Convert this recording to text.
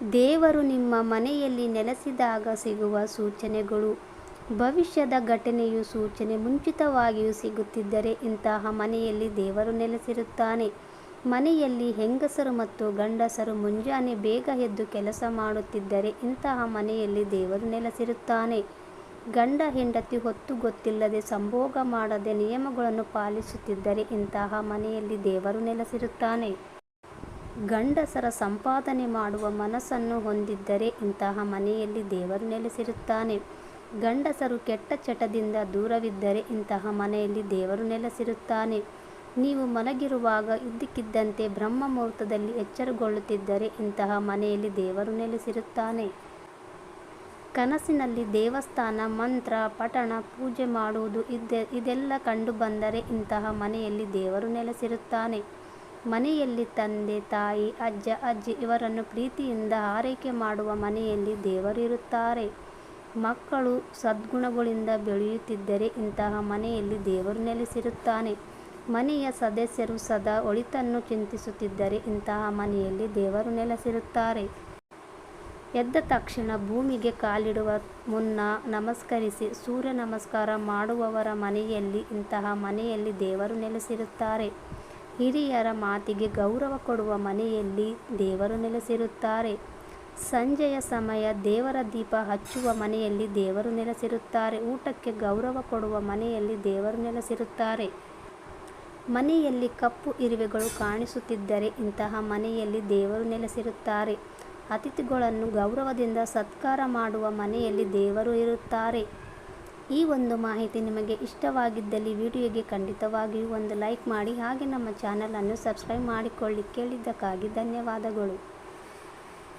ದೇವರು ನಿಮ್ಮ ಮನೆಯಲ್ಲಿ ನೆಲೆಸಿದಾಗ ಸಿಗುವ ಸೂಚನೆಗಳು. ಭವಿಷ್ಯದ ಘಟನೆಯು ಸೂಚನೆ ಮುಂಚಿತವಾಗಿಯೂ ಸಿಗುತ್ತಿದ್ದರೆ ಇಂತಹ ಮನೆಯಲ್ಲಿ ದೇವರು ನೆಲೆಸಿರುತ್ತಾನೆ. ಮನೆಯಲ್ಲಿ ಹೆಂಗಸರು ಮತ್ತು ಗಂಡಸರು ಮುಂಜಾನೆ ಬೇಗ ಎದ್ದು ಕೆಲಸ ಮಾಡುತ್ತಿದ್ದರೆ ಇಂತಹ ಮನೆಯಲ್ಲಿ ದೇವರು ನೆಲೆಸಿರುತ್ತಾನೆ. ಗಂಡ ಹೆಂಡತಿ ಹೊತ್ತು ಗೊತ್ತಿಲ್ಲದೆ ಸಂಭೋಗ ಮಾಡದೆ ನಿಯಮಗಳನ್ನು ಪಾಲಿಸುತ್ತಿದ್ದರೆ ಇಂತಹ ಮನೆಯಲ್ಲಿ ದೇವರು ನೆಲೆಸಿರುತ್ತಾನೆ. ಗಂಡಸರ ಸಂಪಾದನೆ ಮಾಡುವ ಮನಸ್ಸನ್ನು ಹೊಂದಿದ್ದರೆ ಇಂತಹ ಮನೆಯಲ್ಲಿ ದೇವರು ನೆಲೆಸಿರುತ್ತಾನೆ. ಗಂಡಸರು ಕೆಟ್ಟ ಚಟದಿಂದ ದೂರವಿದ್ದರೆ ಇಂತಹ ಮನೆಯಲ್ಲಿ ದೇವರು ನೆಲೆಸಿರುತ್ತಾನೆ. ನೀವು ಮಲಗಿರುವಾಗ ಇದ್ದಕ್ಕಿದ್ದಂತೆ ಬ್ರಹ್ಮ ಮುಹೂರ್ತದಲ್ಲಿ ಎಚ್ಚರಗೊಳ್ಳುತ್ತಿದ್ದರೆ ಇಂತಹ ಮನೆಯಲ್ಲಿ ದೇವರು ನೆಲೆಸಿರುತ್ತಾನೆ. ಕನಸಿನಲ್ಲಿ ದೇವಸ್ಥಾನ, ಮಂತ್ರ, ಪಠಣ, ಪೂಜೆ ಮಾಡುವುದು ಇದೆ ಇದೆಲ್ಲ ಕಂಡುಬಂದರೆ ಇಂತಹ ಮನೆಯಲ್ಲಿ ದೇವರು ನೆಲೆಸಿರುತ್ತಾನೆ. ಮನೆಯಲ್ಲಿ ತಂದೆ, ತಾಯಿ, ಅಜ್ಜ, ಅಜ್ಜಿ ಇವರನ್ನು ಪ್ರೀತಿಯಿಂದ ಆರೈಕೆ ಮಾಡುವ ಮನೆಯಲ್ಲಿ ದೇವರಿರುತ್ತಾರೆ ಮಕ್ಕಳು ಸದ್ಗುಣಗಳಿಂದ ಬೆಳೆಯುತ್ತಿದ್ದರೆ ಇಂತಹ ಮನೆಯಲ್ಲಿ ದೇವರು ನೆಲೆಸಿರುತ್ತಾನೆ. ಮನೆಯ ಸದಸ್ಯರು ಸದಾ ಒಳಿತನ್ನು ಚಿಂತಿಸುತ್ತಿದ್ದರೆ ಇಂತಹ ಮನೆಯಲ್ಲಿ ದೇವರು ನೆಲೆಸಿರುತ್ತಾರೆ. ಎದ್ದ ತಕ್ಷಣ ಭೂಮಿಗೆ ಕಾಲಿಡುವ ಮುನ್ನ ನಮಸ್ಕರಿಸಿ ಸೂರ್ಯ ನಮಸ್ಕಾರ ಮಾಡುವವರ ಮನೆಯಲ್ಲಿ ಇಂತಹ ಮನೆಯಲ್ಲಿ ದೇವರು ನೆಲೆಸಿರುತ್ತಾರೆ. ಹಿರಿಯರ ಮಾತಿಗೆ ಗೌರವ ಕೊಡುವ ಮನೆಯಲ್ಲಿ ದೇವರು ನೆಲೆಸಿರುತ್ತಾರೆ. ಸಂಜೆಯ ಸಮಯ ದೇವರ ದೀಪ ಹಚ್ಚುವ ಮನೆಯಲ್ಲಿ ದೇವರು ನೆಲೆಸಿರುತ್ತಾರೆ. ಊಟಕ್ಕೆ ಗೌರವ ಕೊಡುವ ಮನೆಯಲ್ಲಿ ದೇವರು ನೆಲೆಸಿರುತ್ತಾರೆ. ಮನೆಯಲ್ಲಿ ಕಪ್ಪು ಇರುವೆಗಳು ಕಾಣಿಸುತ್ತಿದ್ದರೆ ಇಂತಹ ಮನೆಯಲ್ಲಿ ದೇವರು ನೆಲೆಸಿರುತ್ತಾರೆ. ಅತಿಥಿಗಳನ್ನು ಗೌರವದಿಂದ ಸತ್ಕಾರ ಮಾಡುವ ಮನೆಯಲ್ಲಿ ದೇವರು ಇರುತ್ತಾರೆ. ಈ ಒಂದು ಮಾಹಿತಿ ನಿಮಗೆ ಇಷ್ಟವಾಗಿದ್ದಲ್ಲಿ ವಿಡಿಯೋಗೆ ಖಂಡಿತವಾಗಿಯೂ ಒಂದು ಲೈಕ್ ಮಾಡಿ ಹಾಗೆ ನಮ್ಮ ಚಾನಲನ್ನು ಸಬ್ಸ್ಕ್ರೈಬ್ ಮಾಡಿಕೊಳ್ಳಿ ಕೇಳಿದ್ದಕ್ಕಾಗಿ ಧನ್ಯವಾದಗಳು